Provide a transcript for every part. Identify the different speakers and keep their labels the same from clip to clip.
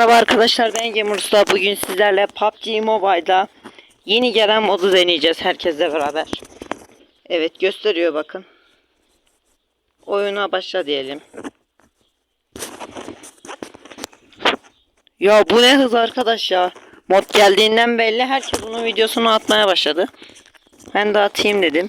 Speaker 1: Merhaba arkadaşlar ben Gamer Usta. Bugün sizlerle PUBG Mobile'da yeni gelen modu deneyeceğiz herkesle beraber. Evet gösteriyor bakın. Oyuna başla diyelim. Ya bu ne hız arkadaş ya. Mod geldiğinden belli herkes bunun videosunu atmaya başladı. Ben de atayım dedim.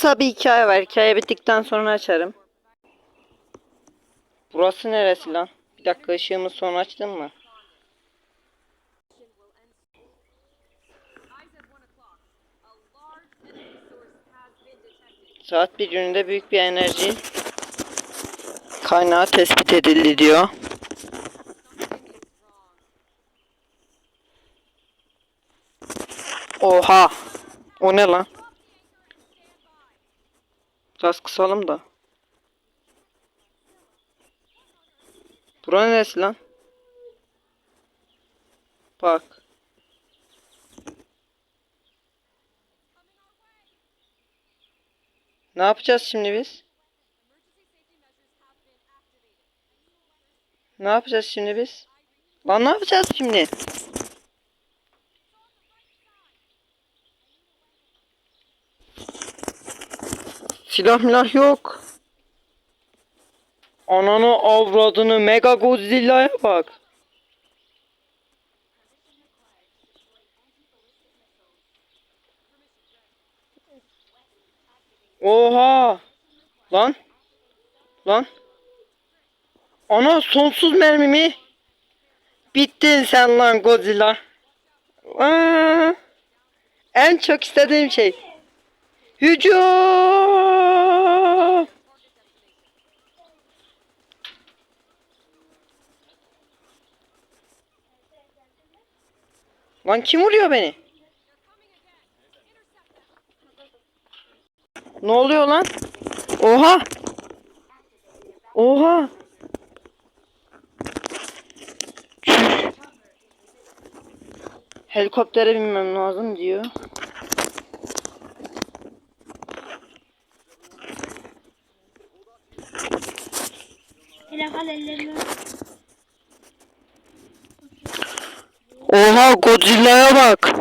Speaker 1: Kısa bir hikaye var. Hikaye bittikten sonra açarım. Burası neresi lan? Bir dakika ışığımı son açtın mı? Saat bir yönünde büyük bir enerji kaynağı tespit edildi diyor. Oha! O ne lan? Biraz kısalım da. Bura neresi lan? Bak. Ne yapacağız şimdi biz? Ne yapacağız şimdi biz? Lan ne yapacağız şimdi? Silah milah yok. Ananı avradını Mega Godzilla'ya bak. Oha! Lan! Lan! Ana sonsuz mermi mi? Bittin sen lan Godzilla. Aa, en çok istediğim şey. Hücum! Lan kim vuruyor beni? Ne oluyor lan? Oha! Oha! Helikoptere binmem lazım diyor.
Speaker 2: Telefon ellerimi
Speaker 1: Oha Godzilla'ya bak.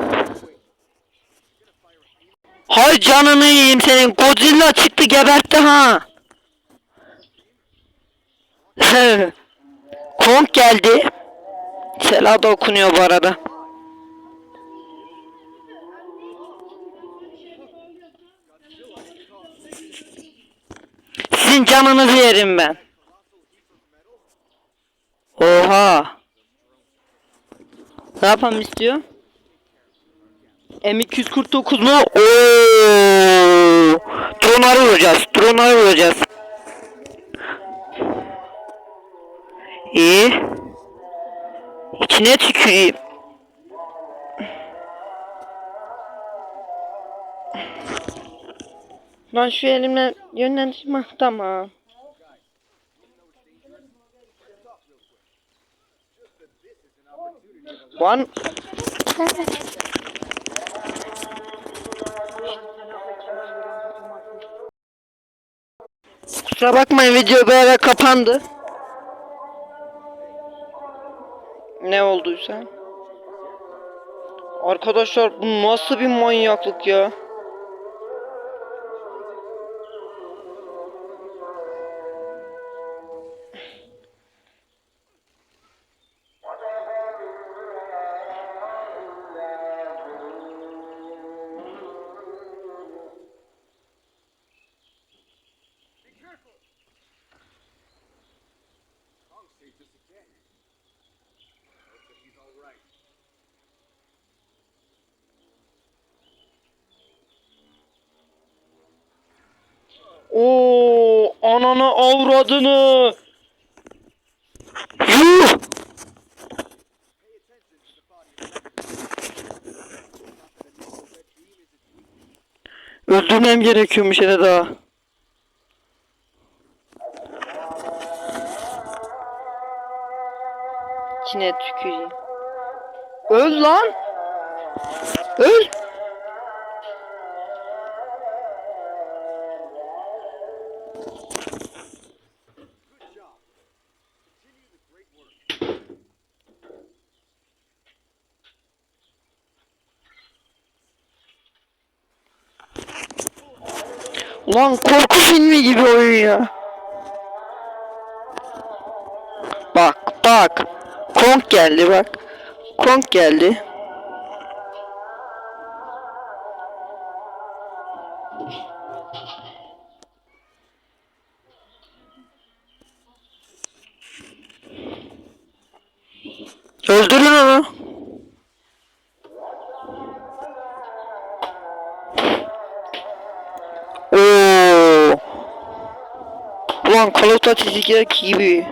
Speaker 1: Hay canını yiyeyim senin. Godzilla çıktı gebertti ha. Kong geldi. Sela da okunuyor bu arada. Sizin canınızı yerim ben. Oha. Ne yapmam istiyor? M249 mu? Oo! Dronları vuracağız. Dronları vuracağız. İyi. İçine tüküreyim. Lan şu elimle yönlendirme. Tamam. One Kusura bakmayın video böyle kapandı. Ne olduysa. Arkadaşlar bu nasıl bir manyaklık ya? Oo, ananı avradını. Yuh! Öldürmem gerekiyormuş hele daha. İçine tük okuyayım. Öl lan. Öl. Ulan korku filmi gibi oyun ya. Bak bak. Kong geldi bak. Kong geldi. Öldürün onu. an Call of Duty gibi.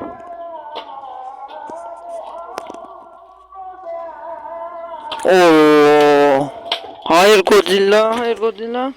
Speaker 1: Oo. Hayır Godzilla, hayır Godzilla.